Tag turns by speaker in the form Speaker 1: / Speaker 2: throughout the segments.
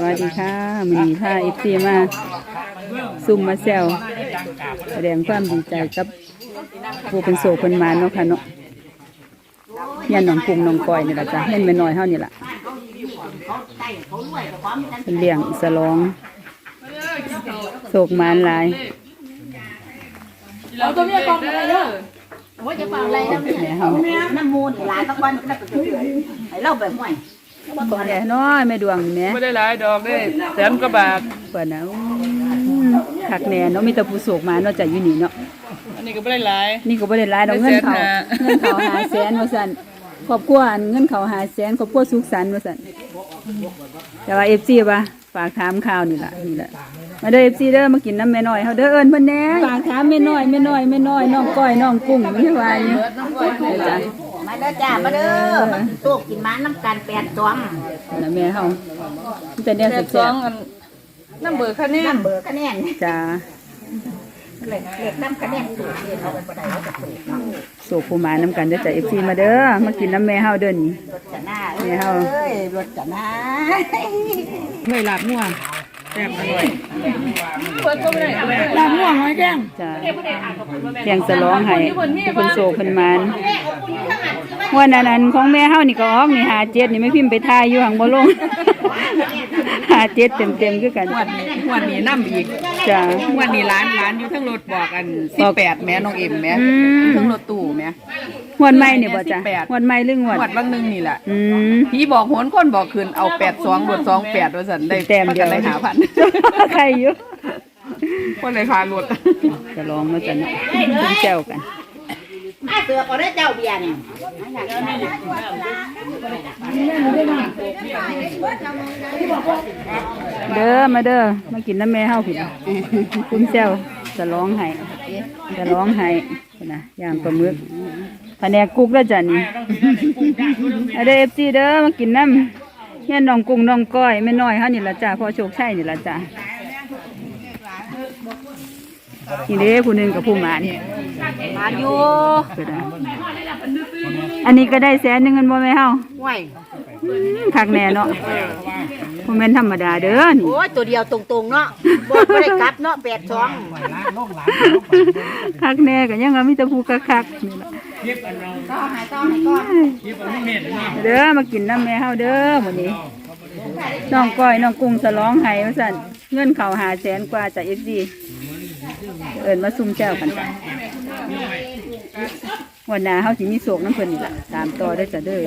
Speaker 1: สวัสดีค่ะมือนี้พาเอฟซีมาซุ่มมาแซวแสดงความดีใจกับผู้เป็นโศกเป็นมานเนาะค่ะเนาะยันหนองกรุงหนองก้อยนี่แหละจ้ะเล่นไม่น้อยเท่านี่แหละเป็นเลี้ยงสลองโศกมานลาย
Speaker 2: เอาตัวเมียกองอะไรเด้อโอ้ยจะฟังอะไรนะ
Speaker 1: แม่เฮา
Speaker 2: น้ำมูลหลายสักวันก็จะให้เล่าแบบห่วย
Speaker 1: แม่น้อยแม่ดวงนี่แม่
Speaker 3: ไม่ได้หลายดอกเด้แสนกว่าบาท
Speaker 1: เปิดนะอื้อคักแน่เนาะมีแต่ผู้โศกหมานเนาะจ้ะอยู่นี่เนาะ
Speaker 3: อันนี้ก็ไม่ได้หลาย
Speaker 1: นี่ก็บ่ได้หลายดอกเงินเขา
Speaker 3: ได้แสนห้า
Speaker 1: เงินเขาหาแสนว่าซั่นครอบครัวอันเงินเขาหาแสนครอบครัวสุขสันต์ว่าซั่นแต่ว่า FC ว่าฝากถามข่าวนี่ล่ะนี่แหละมาเด้อ FC เด้อมากินน้ำแม่น้อยเฮาเด้อเอิ้นเพิ่นแหน่ฝากถามแม่น้อยแม่น้อยแม่น้อยน้องก้อยน้องกุ้งมันสิว่าอยู่เด้อจ้ะ
Speaker 2: มา เด้อจ้ามาเด้อมากินตู้กินม้าน้ำกันแปดจอม
Speaker 1: น่ะแม่เฮามันเป็นแนว
Speaker 3: แสนส
Speaker 1: แซ่
Speaker 3: อบงอันน้ำเบอร์คะแนน
Speaker 2: น้ำเบอร์คะแนน
Speaker 1: ๆจ้า
Speaker 2: เล็กเล็กน้ำคะแนนสูงเรียนเอาไปได้เอาไปสูงเนาะ
Speaker 1: โศกผู้หมานํกันเด้อจ้ะ FC มาเด้อมากินน้ำแม่เฮาเด้อนี่
Speaker 2: รถจะหน้า
Speaker 1: แม่เฮา
Speaker 2: เอ้ยรถจะหน้า
Speaker 3: ไม่หลับง่วงแซ่บอร่อยเปิดก็ไม่ได้
Speaker 2: ลาม่วงไว้แก้ง
Speaker 1: จ้าเสียงสะร้องให้เพิ่นโศกเพิ่นหมาน วันนั้นอันของแม่เฮานี่ก็ออกนี่หาเจ็ดนี่ไม่พิมพ์ไปทายอยู่หังบ่ลง หาเจ็ดเต็มเต็มๆคือกัน
Speaker 3: งวดนี้งวดนี้น้ำอีก
Speaker 1: จ้าง
Speaker 3: วดนี้ร้านร้านอยู่ทั้งรถบอกอันสิบแปดแม่น้องเอ็มแม่
Speaker 1: อืม
Speaker 3: ทั้งรถตู้แม่
Speaker 1: หวดใหม่นี่บ่จ้ะ
Speaker 3: 18
Speaker 1: หวดใหม่หรือหวด
Speaker 3: งวดบางหนึงนี่แหละ
Speaker 1: อืม
Speaker 3: พี่บอกโหนคนบอกคืนเอาแปดสองรถสองแปดว่าสันได้
Speaker 1: แต้มเดียว
Speaker 3: ประกันได้หาพัน
Speaker 1: ใครอยู่
Speaker 3: คนเลยพารถ
Speaker 1: จะลองมาจ้ะเนาะเป็นแจ้วกัน
Speaker 2: มา เสือกเอได้เจ้าเบียร์เนี่ย
Speaker 1: เด้อมาเด้อมากินน้ำแม่เฮาผิดคุณแจ้วจะร้องไห้จะร้องไห้นะอย่างปลาหมึกแผนกกุ๊กแล้วจ้ะนี่เอาเด้อ FC เด้อมากินน้ำเฮียน้องกุ้งน้องก้อยแม่น้อยเฮานี่ละจ้ะพอโชคชัยนี่ละจ้ะ นี่เด้ผู้หนึงกับผู้หมาน
Speaker 2: มาอยู่
Speaker 1: เกิดอะไรอันนี้ก็ได้แสนหนึงเงินบ่แม่เฮา
Speaker 2: ห่วย
Speaker 1: อืมคักแน่เนาะบ่แม่นธรรมดาเด้อนี่
Speaker 2: โอ้ยตัวเดียวตรงๆเนาะบ่บ่ได้กลับเนาะแปดสอง
Speaker 1: คักแน่ก็ยังว่ามีแต่ผู้คักๆนี่ล่ะ
Speaker 2: ต่อให้ต่อให้ก่อน
Speaker 1: เด้อมากินน้ำแม่เฮาเด้อมื้อนี้น้องก้อยน้องกุ้งสลองไห้ว่าซั่นเงินเขาหาแสนกว่าจาก FC เอิ้นมาซุ่มแจ้วกันจ้ะวันหน้าเฮาสิมีโศกน้ำเพิ่นนี่ล่ะตามต่อเด้อจ้ะเด้อ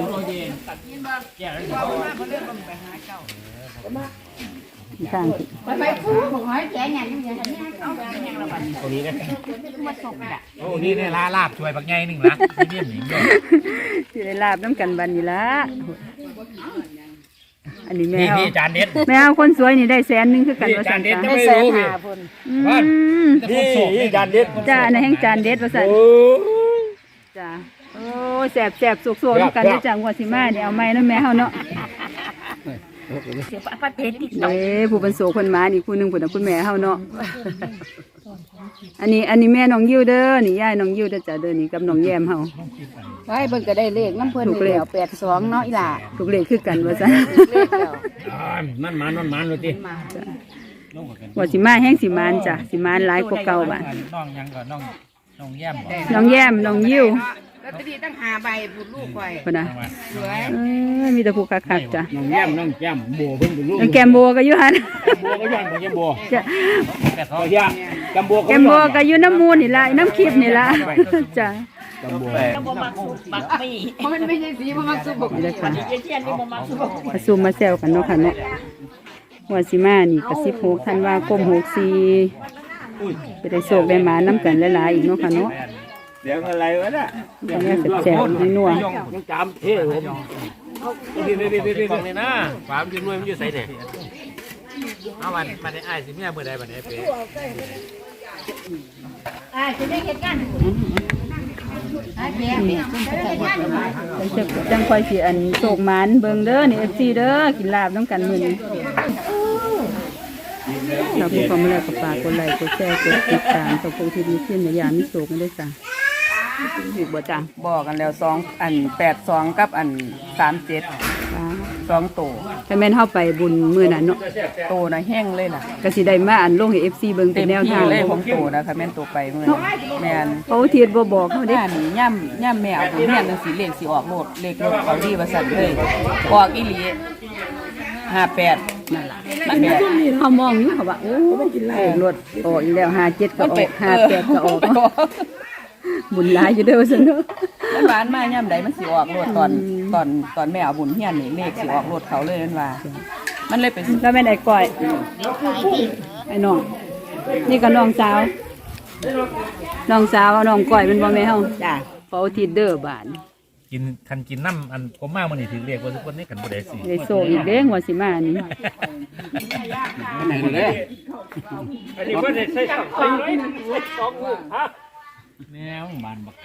Speaker 1: ทางสิ
Speaker 2: ไปไปฟูบอกให้แกงานนี่ยังเอาแกงานละบัด
Speaker 4: ตัวนี้นะ
Speaker 2: มาส่งอะ
Speaker 4: โอ้นี่เนี่ยลาลาบช่วยบักใหญ่หนึ่งนะมีเดียมหนิงด้วย
Speaker 1: สิได้ลาบน้ำกันบันนี่ละ อันนี้แม่
Speaker 4: นี่
Speaker 1: เอา
Speaker 4: นี่จานเด็ด
Speaker 1: แม่เอาคนสวยนี่ได้แสนหนึงคือกันว่า
Speaker 4: จา
Speaker 1: สั่
Speaker 4: น
Speaker 1: น
Speaker 4: เด็ด
Speaker 1: จ้ะ
Speaker 4: จะไม่รู้พี่
Speaker 1: อืม
Speaker 4: นี่นี่จานเด็ด
Speaker 1: จ้าอันนั้นแห่งจานเด็ดว่าสั่น
Speaker 4: โอ้
Speaker 1: จ้าโอ้ยแสบแสบสุกๆน้ำกันได้อจังว่าสิมาเนี่ยเอาไม้เนาะแม่เฮาเนาะ
Speaker 2: เสียประเทศที่
Speaker 1: เอ้ผู้เป็นโสคนหมานี่ผู้หนึงผู้นั้นคุณแม่เฮาเนาะอันนี้อันนี้แม่น้องยิ้วเด้อนี่ยายน้องยิ้วเด้อจ้ะเด้อนี่กับน้องแยมเฮา
Speaker 2: ไว้เบิ่งก็ได้เลขน้ำเพิ่น
Speaker 1: ถูกเลข
Speaker 2: แปดสองเนาะอีหล่า
Speaker 1: ทุกเลขคือกันว่าซั่น
Speaker 2: เลขแล้ว
Speaker 4: มันมันมันมันเลยที
Speaker 1: ว่าสิมาแห้งสิมานจ้ะสิมานหลายกว่าเก่าบ้าน
Speaker 4: น้องยังก่อนน้องน้องแย้มบอก
Speaker 1: น้องแย้มน้องยิ้ว
Speaker 2: ลอตเตอรี่ตั้งหาใบบุญลูกไว้
Speaker 1: คนน่ะ
Speaker 2: สวย
Speaker 1: เอ้ยมีแต่ผู้คักๆจ้ะ
Speaker 4: น้องแย้มน้องแย้มโบเพิ่งเป็นลูก
Speaker 1: น้องแกมโบก็อยู่หัน
Speaker 4: โบก็ย้อนบอกแย้มโบ
Speaker 1: จ้ะ
Speaker 4: แต่ทอยาจำโบ
Speaker 1: แกมโบก็อยู่น้ำมูลนี่ละน้ำคลิปนี่ละจ้ะ
Speaker 4: จำโบ
Speaker 2: มันไม่ใช่สีมันมักสุบก
Speaker 1: นี่แหละค่ะ
Speaker 2: เทียนนี่มันมักสุบก
Speaker 1: มาซูมมาแซวกันเนาะค่ะเนาะวันสิมานี่ก็สิบหกธันวาคมหกสี่จะได้โศกได้หมาน้ำกันหลายๆอีกเนาะค่ะเนาะ
Speaker 4: เดี๋ยวอะไรวะน่ะ
Speaker 1: ตอนนี้แสบๆนัว
Speaker 4: ยังจำเท่ผมนี่นี่นี่นี่ฟังเลยนะความยืนนวยมันอยู่ใส่เนี่ยเอาวันมันได้อ้ายสิเมียเมื่อใดบัดนี้เป๊ะ
Speaker 2: อ่าจะได้เฮ็ดกันอ่าแม่จะได้เฮ็ดกัน
Speaker 1: ๆ จังคอยสิอันโศกหมันเบิ่งเด้อนี่เอฟซีเด้อกินลาบต้องกันมื้อนี้เราผู้ฟังมาแล้วก็ฝากกดไลค์กดแชร์กดติดตามตัวพงที่มีขึ้นในยามมีโศกกันด้จ้ะถูกบ่จ้ะ
Speaker 3: บอกกันแล้วสองอันแปดสองกับอันสามเจ็ด สองโต
Speaker 1: จถ้าแม่นเฮาไปบุญมื้อนั้นเนาะ
Speaker 3: โตนะแห้งเลยน่ะ
Speaker 1: ก็สิได้มาอันลงให้ FC เบิ่งเป็
Speaker 3: เต็
Speaker 1: น
Speaker 3: ม
Speaker 1: แนว
Speaker 3: ที่
Speaker 1: ทาง
Speaker 3: เลยของโตนะคะแม่นโตไปมื้อนี้แม่น
Speaker 1: เขาเทียดบ่บอกเฮาเด้
Speaker 3: ด้านนี้ย่ำย่ำแมวผมเห็นจังสีเลขสิออกโลดเลขรถเขาดีว่าสั่นเลยออกอีหลีห้าแปดนั่นล่ะมันแปด
Speaker 1: เขามองอยู่เขาว่าโอ้เลขรถออกอีกแล้ว57ก็ออก58ก็ออก บุญหลายอยู่เด้อซั่นเนาะ
Speaker 3: มันหวานมาย่ำใดมันสิออกโลดตอนตอนตอนแม่เอาบุญเฮียนนี่เลขสิออกโลดเขาเลยนั่นว่า มันเลยเป็น
Speaker 1: แล้วแม่นไอ้ก้อยไอ้น้องนี่ก็น้องสาวน้องสาวเอาน้องก้อยเป็นบ่แม่เฮา
Speaker 3: จ้า
Speaker 1: เฝ้าทิดเด้อบาน
Speaker 4: กินคันกินน้ำอันผมมามันนี่ถือเรียกว่าทุกคนนี่กันบ่ได้สิ
Speaker 1: ได้โซอีกเด้งว่าสิมานี่
Speaker 4: ไหนเลยอันนี้เพิ่นได้ใส่สองสองมือฮะ แนวมันบัก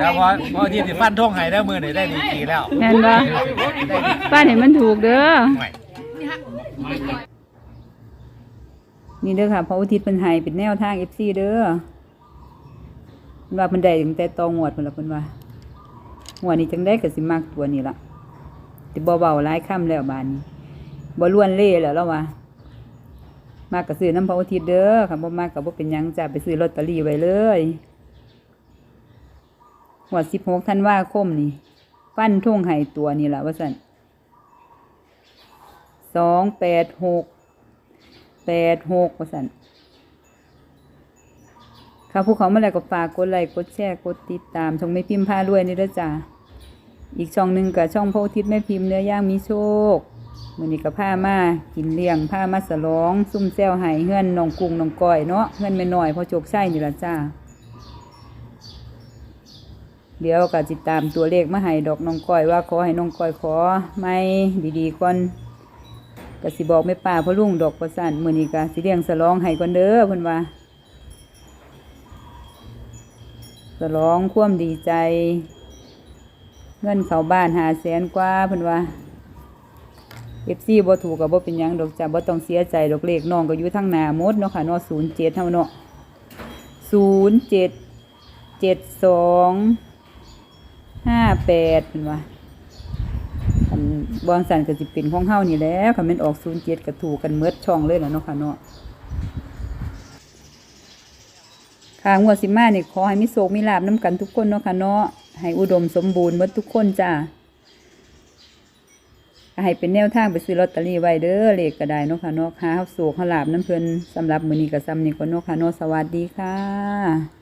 Speaker 4: แล้วพอพอที่สิฟันท่งให้แล้วมือนี่ได้ดีกีแล้ว
Speaker 1: แม่นบ่ป้านให้มันถูกเด้อ
Speaker 4: ไม่
Speaker 1: นี่เด้อค่ะพระอุทิศเพิ่นให้เป็นแนวทาง FC เด้อเพิ่นว่าเพิ่นได้ตั้งแต่ตองวดเพิ่นละเพิ่นว่างวดนี้จังได้ก็สิมักตัวนี้ล่ะสิบ่เว้าหลายคำแล้วบานนี้บ่ล้วนเล่แล้วแล้วว่า มากก็ซื้อน้ำพระอุทิศเด้อค่ะบ่มากก็บ่เป็นยังจะไปซื้อลอตเตอรี่ไว้เลยงวด16ธันว่าคมนี่ ฟันทุ่งให้ตัวนี่แหละว่าซั่น286แปดหกว่าสันค่ะผู้เขาเมื่อไรก็ฝากกดไลค์กดแชร์กดติดตามช่องไม่พิมพ์ผ้าด้วยนี่ด้วยจ้าอีกช่องหนึ่งกับช่องพระอุทิศแม่พิมพ์เนื้อย่างมีโชค มือนี้กับผ้ามากินเลี้ยงผ้ามาสลอง ซุ่มแซวไห้เฮือนนองกุ้งนองก้อยเนาะเฮือนไม่น้อยพอโจกใช่นี่ละจ้า เดี๋ยวก็ติดตามตัวเลขมาให้ดอกนองก้อยว่าขอให้นองก้อยขอไม่ดีๆก่อนก็สิบอกแม่ป้าพ่อลุงดอกประสันมือนี้ก็สิเลี้ยงสลองให้ก่อนเด้อเพิ่นว่าสลองความดีใจ เงินเขาบ้านหาแสนกว่าเพิ่นว่า FC บ่ถูกก็บ่เป็นหยังดอกจ้ะบ่ต้องเสียใจดอกเลขน้องก็อยู่ทางหน้าหมดเนาะค่ะเนาะ07เฮาเนาะ07 72 58เพิ่นว่าคันบางสันก็สิเป็นของเฮานี่แหล้วคันแม่นออก07ก็ถูกกันเมดช่องเลยล่ะเนาะค่ะเนาะค่ะงวดสิมาเนี่ยขอให้มีโชคมีลาบนํกันทุกคนเนาะค่ะเนาะให้อุดมสมบูรณ์หมดทุกคนจ้า ให้เป็นแนวทางไปซื้อลอตเตอรี่ไว้เด้อเลขก็ได้นาะค่ะนาะค่ะเฮาโชคเฮาลาบน้ำเพิ่นสำหรับมือนี้กับซ้ำนี้ก็นาะค่ะนกสวัสดีค่ะ